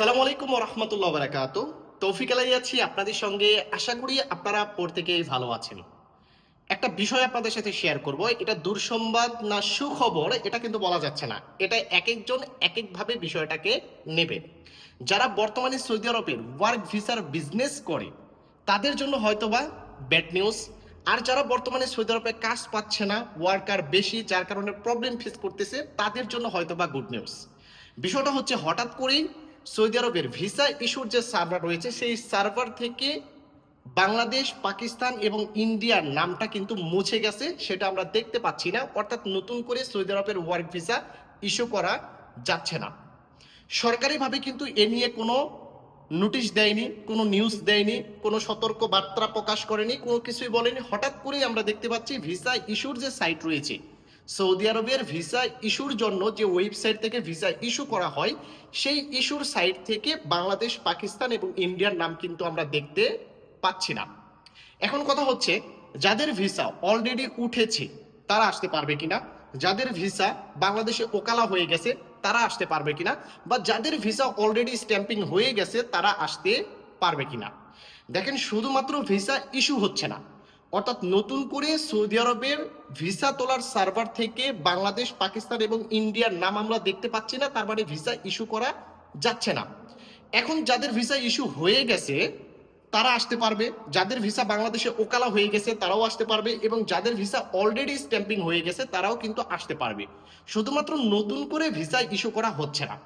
আসসালামু আলাইকুম রহমতুল্লাহ বারাকাত। তৌফিক আলাই আছি আপনাদের সঙ্গে। আশা করি আপনারা প্রত্যেকেই ভালো আছেন। একটা বিষয় আপনাদের সাথে শেয়ার করব। এটা দুঃসংবাদ না সুখবর, এটা কিন্তু বলা যাচ্ছে না। এটা এক একজন এক একভাবে বিষয়টাকে নেবে। যারা বর্তমানে সৌদি আরবের ওয়ার্ক ভিসার বিজনেস করে, তাদের জন্য হয়তোবা ব্যাড নিউজ আর যারা বর্তমানে সৌদি আরবে কাজ পাচ্ছে না ওয়ার্কার বেশি, যার কারণে প্রবলেম ফেস করতেছে, তাদের জন্য হয়তোবা গুড নিউজ বিষয়টা হচ্ছে হঠাৎ করেই সৌদি আরবের ভিসা ইস্যুর যে সার্ভার রয়েছে, সেই সার্ভার থেকে বাংলাদেশ, পাকিস্তান এবং ইন্ডিয়ার নামটা কিন্তু মুছে গেছে, সেটা আমরা দেখতে পাচ্ছি না। অর্থাৎ নতুন করে সৌদি আরবের ওয়ার্ক ভিসা ইস্যু করা যাচ্ছে না। সরকারিভাবে কিন্তু এ নিয়ে কোনো নোটিশ দেয়নি, কোনো নিউজ দেয়নি, কোনো সতর্ক বার্তা প্রকাশ করেনি, কোনো কিছুই বলেনি। হঠাৎ করেই আমরা দেখতে পাচ্ছি ভিসা ইস্যুর যে সাইট রয়েছে সৌদি আরবের ভিসা ইস্যুর জন্য যে ওয়েবসাইট থেকে ভিসা ইস্যু করা হয়, সেই ইস্যুর সাইট থেকে বাংলাদেশ, পাকিস্তান এবং ইন্ডিয়ার নাম কিন্তু আমরা দেখতে পাচ্ছি না। এখন কথা হচ্ছে, যাদের ভিসা অলরেডি উঠেছে, তারা আসতে পারবে কিনা? যাদের ভিসা বাংলাদেশে ওকালা হয়ে গেছে, তারা আসতে পারবে কিনা? বা যাদের ভিসা অলরেডি স্ট্যাম্পিং হয়ে গেছে, তারা আসতে পারবে কিনা? দেখেন, শুধুমাত্র ভিসা ইস্যু হচ্ছে না। অর্থাৎ নতুন করে সৌদি আরবের ভিসা তোলার সার্ভার থেকে বাংলাদেশ, পাকিস্তান এবং ইন্ডিয়ার নাম আমরা দেখতে পাচ্ছি না, তার মানে ভিসা ইস্যু করা যাচ্ছে না। এখন যাদের ভিসা ইস্যু হয়ে গেছে, তারা আসতে পারবে। যাদের ভিসা বাংলাদেশে ওকালা হয়ে গেছে, তারাও আসতে পারবে এবং যাদের ভিসা অলরেডি স্ট্যাম্পিং হয়ে গেছে, তারাও কিন্তু আসতে পারবে। শুধুমাত্র নতুন করে ভিসা ইস্যু করা হচ্ছে না।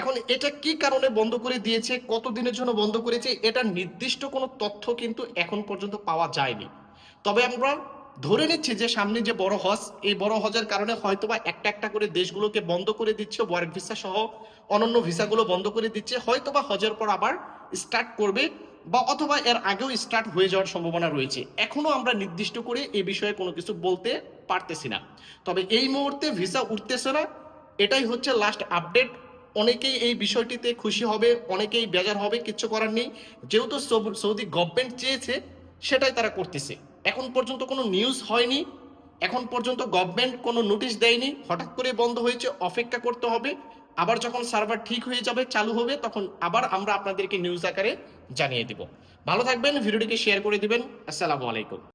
এখন এটা কি কারণে বন্ধ করে দিয়েছে কত দিনের জন্য বন্ধ করেছে, এটা নির্দিষ্ট কোনো তথ্য কিন্তু এখন পর্যন্ত পাওয়া যায়নি। তবে আমরা ধরে নিচ্ছি যে সামনে যে বড় হজ, এই বড় হজের কারণে হয়তোবা একটা একটা করে দেশগুলোকে বন্ধ করে দিচ্ছে ওয়ার্ক ভিসা সহ অনন্য ভিসাগুলো বন্ধ করে দিচ্ছে, হয়তোবা হজের পর আবার স্টার্ট করবে বা অথবা এর আগেও স্টার্ট হয়ে যাওয়ার সম্ভাবনা রয়েছে। এখনও আমরা নির্দিষ্ট করে এই বিষয়ে কোনো কিছু বলতে পারতেছি না। তবে এই মুহূর্তে ভিসা উঠতেছে না, এটাই হচ্ছে লাস্ট আপডেট অনেকেই এই বিষয়টিতে খুশি হবে, অনেকেই বেজার হবে, কিচ্ছু করার নেই। যেহেতু সৌদি গভর্নমেন্ট চেয়েছে, সেটাই তারা করতেছে। এখন পর্যন্ত কোনো নিউজ হয়নি, এখন পর্যন্ত গভর্নমেন্ট কোনো নোটিশ দেয়নি, হঠাৎ করে বন্ধ হয়েছে, অপেক্ষা করতে হবে, আবার যখন সার্ভার ঠিক হয়ে যাবে, চালু হবে, তখন আবার আমরা আপনাদেরকে নিউজ আকারে জানিয়ে দিব। ভালো থাকবেন, ভিডিওটিকে শেয়ার করে দিবেন, আসসালামু আলাইকুম।